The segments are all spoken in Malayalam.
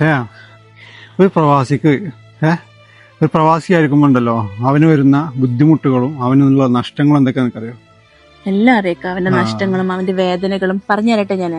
പക്ഷേ ഒരു പ്രവാസിക്ക് ഏ? ഒരു പ്രവാസി ആയിരിക്കുമ്പോണ്ടല്ലോ അവന് വരുന്ന ബുദ്ധിമുട്ടുകളും അവനുള്ള നഷ്ടങ്ങളും എന്തൊക്കെയാണെന്ന് അറിയോ എല്ലാം അറിയാം അവന്റെ നഷ്ടങ്ങളും അവന്റെ വേദനകളും. പറഞ്ഞു തരട്ടെ ഞാൻ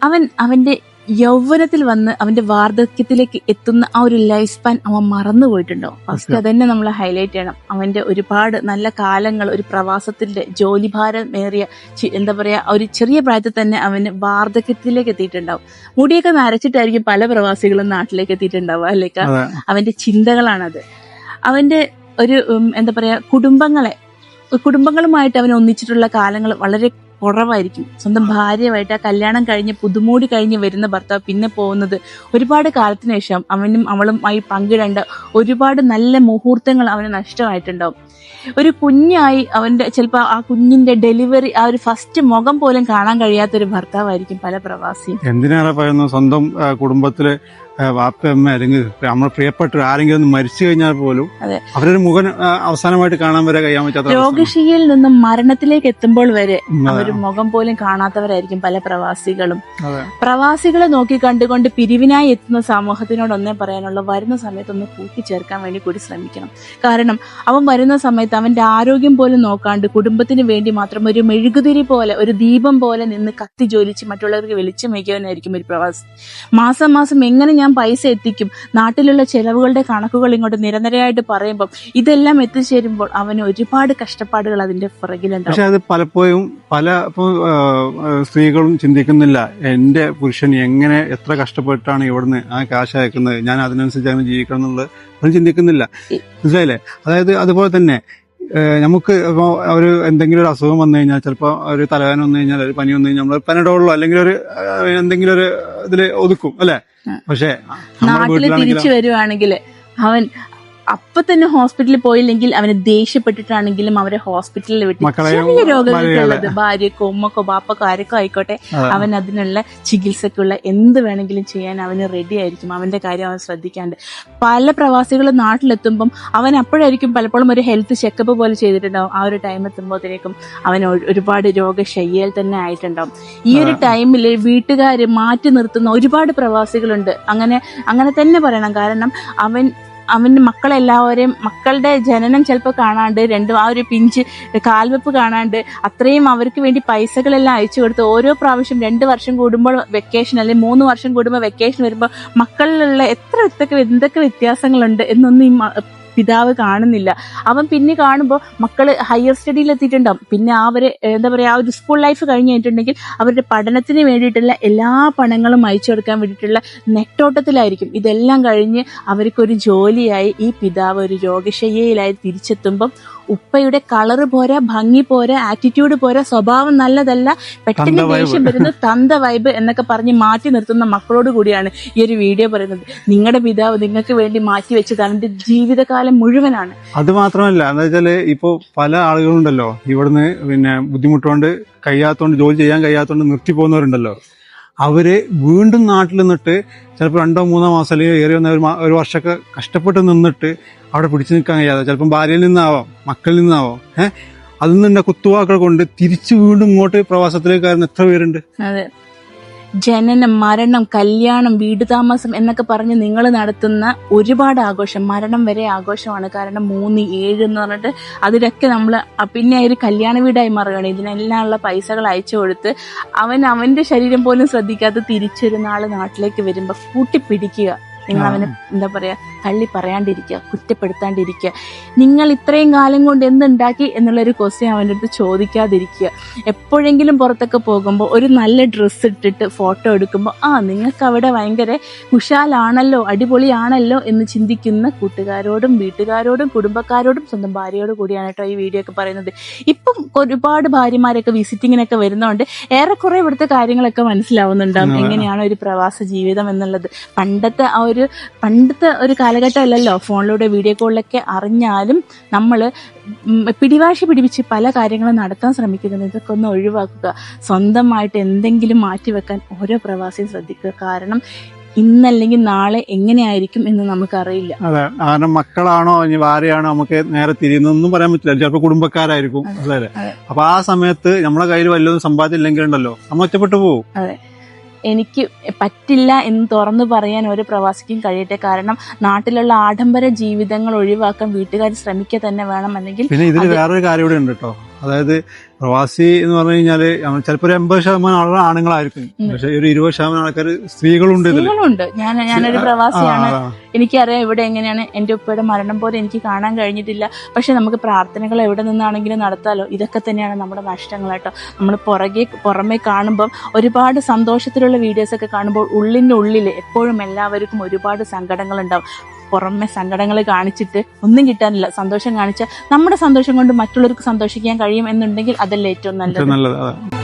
അവൻ അവന്റെ യൗവനത്തിൽ വന്ന് അവന്റെ വാർദ്ധക്യത്തിലേക്ക് എത്തുന്ന ആ ഒരു ലൈഫ് സ്പാൻ അവൻ മറന്നു പോയിട്ടുണ്ടോ ഫസ്റ്റ്. അതന്നെ നമ്മൾ ഹൈലൈറ്റ് ചെയ്യണം. അവന്റെ ഒരുപാട് നല്ല കാലങ്ങൾ ഒരു പ്രവാസത്തിന്റെ ജോലിഭാരം ഏറിയ എന്താ പറയാ ഒരു ചെറിയ പ്രായത്തിൽ തന്നെ അവന് വാർദ്ധക്യത്തിലേക്ക് എത്തിയിട്ടുണ്ടാവും. മുടിയൊക്കെ നരച്ചിട്ടായിരിക്കും പല പ്രവാസികളും നാട്ടിലേക്ക് എത്തിയിട്ടുണ്ടാവുക അല്ലേക്ക അതെ. അവന്റെ ചിന്തകളാണത്. അവന്റെ ഒരു എന്താ പറയാ കുടുംബങ്ങളെ കുടുംബങ്ങളുമായിട്ട് അവൻ ഒന്നിച്ചിട്ടുള്ള കാലങ്ങൾ വളരെ കുറവായിരിക്കും സ്വന്തം ഭാര്യയുമായിട്ട് ആ കല്യാണം കഴിഞ്ഞ് പുതുമൂടി കഴിഞ്ഞ് വരുന്ന ഭർത്താവ് പിന്നെ പോകുന്നത് ഒരുപാട് കാലത്തിന് ശേഷം അവനും അവളും ആയി പങ്കിടേണ്ട ഒരുപാട് നല്ല മുഹൂർത്തങ്ങൾ അവന് നഷ്ടമായിട്ടുണ്ടാവും. ഒരു കുഞ്ഞായി അവന്റെ ചിലപ്പോൾ ആ കുഞ്ഞിന്റെ ഡെലിവറി ആ ഒരു ഫസ്റ്റ് മുഖം പോലും കാണാൻ കഴിയാത്ത ഒരു ഭർത്താവായിരിക്കും പല പ്രവാസിയും. എന്തിനാണ് പറയുന്നത്? സ്വന്തം കുടുംബത്തിലെ വാപ്പയമ്മ അല്ലെങ്കിൽ നമ്മുടെ പ്രിയപ്പെട്ട ആരെങ്കിലും ഒന്ന് മരിച്ചു കഴിഞ്ഞാൽ പോലും അവരൊരു മുഖൻ അവസാനമായിട്ട് കാണാൻ വരെ കഴിയാൻ പറ്റാത്ത രോഗശീയിൽ നിന്നും മരണത്തിലേക്ക് എത്തുമ്പോൾ വരെ ഒരു മുഖം പോലും കാണാത്തവരായിരിക്കും പല പ്രവാസികളും. പ്രവാസികളെ നോക്കി കണ്ടുകൊണ്ട് പിരിവിനായി എത്തുന്ന സമൂഹത്തിനോട് ഒന്നേ പറയാനുള്ള വരുന്ന സമയത്ത് ഒന്ന് കൂട്ടിച്ചേർക്കാൻ വേണ്ടി കൂടി ശ്രമിക്കണം. കാരണം അവൻ വരുന്ന സമയത്ത് അവന്റെ ആരോഗ്യം പോലും നോക്കാണ്ട് കുടുംബത്തിന് വേണ്ടി മാത്രം ഒരു മെഴുകുതിരി പോലെ ഒരു ദീപം പോലെ നിന്ന് കത്തി ജോലിച്ച് മറ്റുള്ളവർക്ക് വെളിച്ചം വയ്ക്കാനായിരിക്കും ഒരു പ്രവാസി. മാസം മാസം എങ്ങനെ ഞാൻ പൈസ എത്തിക്കും. നാട്ടിലുള്ള ചെലവുകളുടെ കണക്കുകൾ ഇങ്ങോട്ട് നിരന്തരമായിട്ട് പറയുമ്പോൾ ഇതെല്ലാം എത്തിച്ചേരുമ്പോൾ അവന് ഒരുപാട് കഷ്ടപ്പാടുകൾ അതിന്റെ പുറകിലുണ്ട് പക്ഷെ അത് പലപ്പോഴും പല സ്ത്രീകളും ചിന്തിക്കുന്നില്ല എന്റെ പുരുഷൻ എങ്ങനെ എത്ര കഷ്ടപ്പെട്ടാണ് ഇവിടുന്ന് ആ കാശ് അയക്കുന്നത് ഞാൻ അതിനനുസരിച്ച് അങ്ങനെ ജീവിക്കണം എന്നുള്ളത് അവരും ചിന്തിക്കുന്നില്ല. മനസ്സിലായില്ലേ? അതായത് അതുപോലെ തന്നെ നമുക്ക് ഇപ്പോൾ ഒരു എന്തെങ്കിലും ഒരു അസുഖം വന്നു കഴിഞ്ഞാൽ ചിലപ്പോൾ ഒരു തലവേദന വന്നു കഴിഞ്ഞാൽ ഒരു പനി വന്നു കഴിഞ്ഞാൽ നമ്മൾ പനഡോളോ അല്ലെങ്കിൽ ഒരു എന്തെങ്കിലും ഒരു ഇതിൽ ഒതുക്കും അല്ലെ. പക്ഷെ നാട്ടിൽ തിരിച്ചു വരുവാണെങ്കിൽ അവൻ അപ്പൊ തന്നെ ഹോസ്പിറ്റലിൽ പോയില്ലെങ്കിൽ അവന് ദേഷ്യപ്പെട്ടിട്ടാണെങ്കിലും അവരെ ഹോസ്പിറ്റലിൽ വിട്ട് ചെറിയ രോഗങ്ങൾക്കുള്ളത് ഭാര്യകളെ. ഭാര്യക്കോ ഉമ്മക്കോ ബാപ്പക്കോ ആരൊക്കെ ആയിക്കോട്ടെ. അവൻ അതിനുള്ള ചികിത്സക്കുള്ള എന്ത് വേണമെങ്കിലും ചെയ്യാൻ അവന് റെഡി ആയിരിക്കും. അവന്റെ കാര്യം അവൻ ശ്രദ്ധിക്കാണ്ട്. പല പ്രവാസികളും നാട്ടിലെത്തുമ്പം അവൻ അപ്പോഴായിരിക്കും പലപ്പോഴും ഒരു ഹെൽത്ത് ചെക്കപ്പ് പോലെ ചെയ്തിട്ടുണ്ടാവും. ആ ഒരു ടൈം എത്തുമ്പോഴത്തേക്കും അവൻ ഒരു- ഒരുപാട് രോഗശയ്യയിൽ തന്നെ ആയിട്ടുണ്ടാവും. ഈ ഒരു ടൈമിൽ വീട്ടുകാർ മാറ്റി നിർത്തുന്ന ഒരുപാട് പ്രവാസികളുണ്ട്. അങ്ങനെ അങ്ങനെ തന്നെ പറയണം. കാരണം അവൻ അവന്റെ മക്കളെല്ലാവരെയും മക്കളുടെ ജനനം ചിലപ്പോൾ കാണാണ്ട് രണ്ടും ആ ഒരു പിഞ്ച് കാൽവെപ്പ് കാണാണ്ട് അത്രയും അവർക്ക് വേണ്ടി പൈസകളെല്ലാം അയച്ചു കൊടുത്ത് ഓരോ പ്രാവശ്യം രണ്ട് വർഷം കൂടുമ്പോൾ വെക്കേഷൻ അല്ലെങ്കിൽ മൂന്ന് വർഷം കൂടുമ്പോൾ വെക്കേഷൻ വരുമ്പോൾ മക്കളിലുള്ള എത്ര എന്തൊക്കെ എന്തൊക്കെ വ്യത്യാസങ്ങളുണ്ട് എന്നൊന്നും ഈ പിതാവ് കാണുന്നില്ല. അവൻ പിന്നെ കാണുമ്പോൾ മക്കൾ ഹയർ സ്റ്റഡിയിൽ എത്തിയിട്ടുണ്ടാവും പിന്നെ അവർ എന്താ പറയുക ആ ഒരു സ്കൂൾ ലൈഫ് കഴിഞ്ഞ് കഴിഞ്ഞിട്ടുണ്ടെങ്കിൽ അവരുടെ പഠനത്തിന് വേണ്ടിയിട്ടുള്ള എല്ലാ പണങ്ങളും അയച്ചു കൊടുക്കാൻ വേണ്ടിയിട്ടുള്ള നെട്ടോട്ടത്തിലായിരിക്കും. ഇതെല്ലാം കഴിഞ്ഞ് അവർക്കൊരു ജോലിയായി ഈ പിതാവ് ഒരു രോഗശയ്യയിലായി തിരിച്ചെത്തുമ്പം ഉപ്പയുടെ കളറ് പോരാ ഭംഗി പോരാ ആറ്റിറ്റ്യൂഡ് പോരാ സ്വഭാവം നല്ലതല്ല പെട്ടെന്ന്. ദേഷ്യം വരുന്ന തന്ത വൈബ് എന്നൊക്കെ പറഞ്ഞ് മാറ്റി നിർത്തുന്ന മക്കളോട് കൂടിയാണ് ഈ ഒരു വീഡിയോ പറയുന്നത്. നിങ്ങളുടെ പിതാവ് നിങ്ങൾക്ക് വേണ്ടി മാറ്റി വെച്ചതാണ്. തന്റെ ജീവിതകാലം മുഴുവനാണ്. അത് മാത്രമല്ല എന്താ വെച്ചാൽ ഇപ്പൊ പല ആളുകളുണ്ടല്ലോ ഇവിടുന്ന് പിന്നെ ബുദ്ധിമുട്ടുകൊണ്ട് കഴിയാത്തോണ്ട് ജോലി ചെയ്യാൻ കഴിയാത്തോണ്ട് നിർത്തി പോകുന്നവരുണ്ടല്ലോ. അവർ വീണ്ടും നാട്ടിൽ നിന്നിട്ട് ചിലപ്പോൾ രണ്ടോ മൂന്നോ മാസം അല്ലെങ്കിൽ ഏറി വന്ന ഒരു വർഷമൊക്കെ കഷ്ടപ്പെട്ട് നിന്നിട്ട് അവിടെ പിടിച്ചു നിൽക്കാൻ കഴിയാതെ ചിലപ്പം ഭാര്യയിൽ നിന്നാവാം മക്കളിൽ നിന്നാവാം ഏഹ് അതിൽ നിന്നുണ്ട കുത്തുവാക്കൾ കൊണ്ട് തിരിച്ചു വീണ്ടും ഇങ്ങോട്ട് പ്രവാസത്തിലേക്ക് കാരണം എത്ര പേരുണ്ട്? ജനനം മരണം കല്യാണം വീട് താമസം എന്നൊക്കെ പറഞ്ഞ് നിങ്ങൾ നടത്തുന്ന ഒരുപാട് ആഘോഷം. മരണം വരെ ആഘോഷമാണ്. കാരണം മൂന്ന് ഏഴ് എന്ന് പറഞ്ഞിട്ട് അതിലൊക്കെ നമ്മൾ പിന്നെ ഒരു കല്യാണ വീടായി മാറുകയാണ്. ഇതിനെല്ലാം ഉള്ള പൈസകൾ അയച്ചു കൊടുത്ത് അവൻ അവന്റെ ശരീരം പോലും ശ്രദ്ധിക്കാതെ തിരിച്ചൊരു നാൾ നാട്ടിലേക്ക് വരുമ്പോൾ കൂട്ടിപ്പിടിക്കുക. നിങ്ങൾ. അവനെ എന്താ പറയാ തള്ളി പറയാണ്ടിരിക്കുക കുറ്റപ്പെടുത്താണ്ടിരിക്കുക. നിങ്ങൾ ഇത്രയും കാലം കൊണ്ട് എന്തുണ്ടാക്കി എന്നുള്ളൊരു ക്വസ്റ്റ്യൻ അവന്റെ അടുത്ത് ചോദിക്കാതിരിക്കുക. എപ്പോഴെങ്കിലും പുറത്തൊക്കെ പോകുമ്പോൾ ഒരു നല്ല ഡ്രസ്സ് ഇട്ടിട്ട് ഫോട്ടോ എടുക്കുമ്പോൾ ആ നിങ്ങൾക്ക് അവിടെ ഭയങ്കര കുശാലാണല്ലോ അടിപൊളിയാണല്ലോ എന്ന് ചിന്തിക്കുന്ന കൂട്ടുകാരോടും വീട്ടുകാരോടും കുടുംബക്കാരോടും സ്വന്തം ഭാര്യയോട് കൂടിയാണ് കേട്ടോ ഈ വീഡിയോ ഒക്കെ പറയുന്നത്. ഇപ്പം ഒരുപാട് ഭാര്യമാരൊക്കെ വിസിറ്റിങ്ങിനൊക്കെ വരുന്നതുകൊണ്ട് ഏറെക്കുറെ ഇവിടുത്തെ കാര്യങ്ങളൊക്കെ മനസ്സിലാവുന്നുണ്ടാവും. എങ്ങനെയാണ് ഒരു പ്രവാസ ജീവിതം എന്നുള്ളത്? പണ്ടത്തെ ആ ഒരു പണ്ടത്തെ ഒരു കാലഘട്ടമല്ലല്ലോ ഫോണിലൂടെ വീഡിയോ കോളിലൊക്കെ അറിഞ്ഞാലും നമ്മൾ പിടിവാശി പിടിപ്പിച്ച് പല കാര്യങ്ങളും നടത്താൻ ശ്രമിക്കുന്നത് ഇതൊക്കെ ഒന്ന് ഒഴിവാക്കുക. സ്വന്തമായിട്ട് എന്തെങ്കിലും മാറ്റി വെക്കാൻ ഓരോ പ്രവാസിയും ശ്രദ്ധിക്കുക. കാരണം ഇന്നല്ലെങ്കിൽ നാളെ എങ്ങനെയായിരിക്കും എന്ന് നമുക്കറിയില്ല. അതെ. കാരണം മക്കളാണോ ഇനി ഭാര്യയാണോ നമുക്ക് നേരെ തിരിയുന്നൊന്നും പറയാൻ പറ്റില്ല. ചിലപ്പോൾ കുടുംബക്കാരായിരിക്കും. അതെ. അപ്പൊ ആ സമയത്ത് നമ്മളെ കയ്യിൽ വല്ലതും സമ്പാദ്യം ഇല്ലെങ്കിൽ ഉണ്ടല്ലോ നമ്മൾ ഒറ്റപ്പെട്ടു പോകും അതെ. എനിക്ക് പറ്റില്ല എന്ന് തുറന്നു പറയാൻ ഒരു പ്രവാസിക്കും കഴിയട്ടെ. കാരണം നാട്ടിലുള്ള ആഡംബര ജീവിതങ്ങൾ ഒഴിവാക്കാൻ വീട്ടുകാർ ശ്രമിക്കുക തന്നെ വേണം. അല്ലെങ്കിൽ പിന്നെ ഇതിൽ വേറൊരു കാര്യം കൂടെ ഉണ്ട് കേട്ടോ. അതായത് പ്രവാസി എന്ന് പറഞ്ഞു കഴിഞ്ഞാൽ ചിലപ്പോ ഒരു എൺപത് ശതമാനം ആളുകൾ ആണുങ്ങളായിരിക്കും. പക്ഷെ ഒരു ഇരുപത് ശതമാനം ആൾക്കാർ സ്ത്രീകളുണ്ട് സ്ത്രീകളുണ്ട്. ഞാൻ ഞാനൊരു പ്രവാസിയാണ്. എനിക്കറിയാം ഇവിടെ എങ്ങനെയാണ് എന്റെ ഉപ്പയുടെ മരണം പോലെ എനിക്ക് കാണാൻ കഴിഞ്ഞിട്ടില്ല. പക്ഷെ നമുക്ക് പ്രാർത്ഥനകൾ എവിടെ നിന്നാണെങ്കിലും നടത്താലോ? ഇതൊക്കെ തന്നെയാണ് നമ്മുടെ നഷ്ടങ്ങൾ കേട്ടോ. നമ്മൾ പുറകെ പുറമെ കാണുമ്പം ഒരുപാട് സന്തോഷത്തിലുള്ള വീഡിയോസ് ഒക്കെ കാണുമ്പോൾ ഉള്ളിന്റെ ഉള്ളിൽ എപ്പോഴും എല്ലാവർക്കും ഒരുപാട് സങ്കടങ്ങൾ ഉണ്ടാവും പുറമെ സങ്കടങ്ങൾ കാണിച്ചിട്ട് ഒന്നും കിട്ടാനില്ല. സന്തോഷം കാണിച്ച നമ്മുടെ സന്തോഷം കൊണ്ട് മറ്റുള്ളവർക്ക് സന്തോഷിക്കാൻ കഴിയും എന്നുണ്ടെങ്കിൽ അതല്ലേ ഏറ്റവും നല്ലത്.